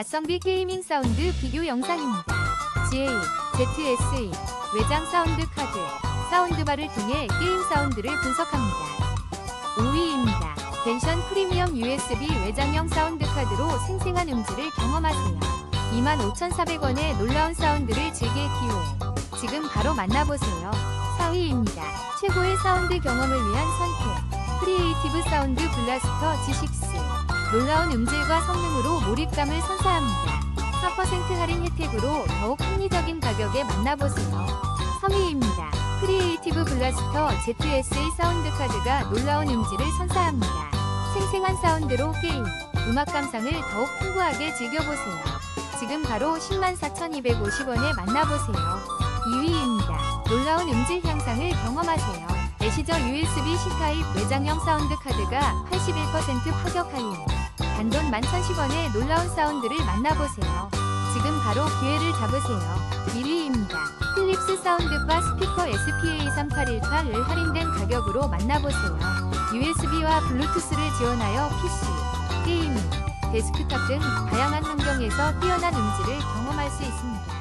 가성비 게이밍 사운드 비교 영상입니다. GA, ZSE, 외장 사운드 카드, 사운드바를 통해 게임 사운드를 분석합니다. 5위입니다. 벤션 프리미엄 USB 외장형 사운드 카드로 생생한 음질을 경험하세요. 25,400원의 놀라운 사운드를 즐길 기회. 지금 바로 만나보세요. 4위입니다. 최고의 사운드 경험을 위한 선택. 크리에이티브 사운드 블라스터 G6. 놀라운 음질과 성능으로 몰입감을 선사합니다. 4% 할인 혜택으로 더욱 합리적인 가격에 만나보세요. 3위입니다. 크리에이티브 블라스터 ZSA 사운드 카드가 놀라운 음질을 선사합니다. 생생한 사운드로 게임, 음악 감상을 더욱 풍부하게 즐겨보세요. 지금 바로 104,250원에 만나보세요. 2위입니다. 놀라운 음질 향상을 경험하세요. 애시저 USB C타입 외장형 사운드 카드가 81% 파격 할인. 단돈 11,010원의 놀라운 사운드를 만나보세요. 지금 바로 기회를 잡으세요. 1위입니다. 필립스 사운드바 스피커 SPA381을 할인된 가격으로 만나보세요. USB와 블루투스를 지원하여 PC, 게이밍, 데스크탑 등 다양한 환경에서 뛰어난 음질을 경험할 수 있습니다.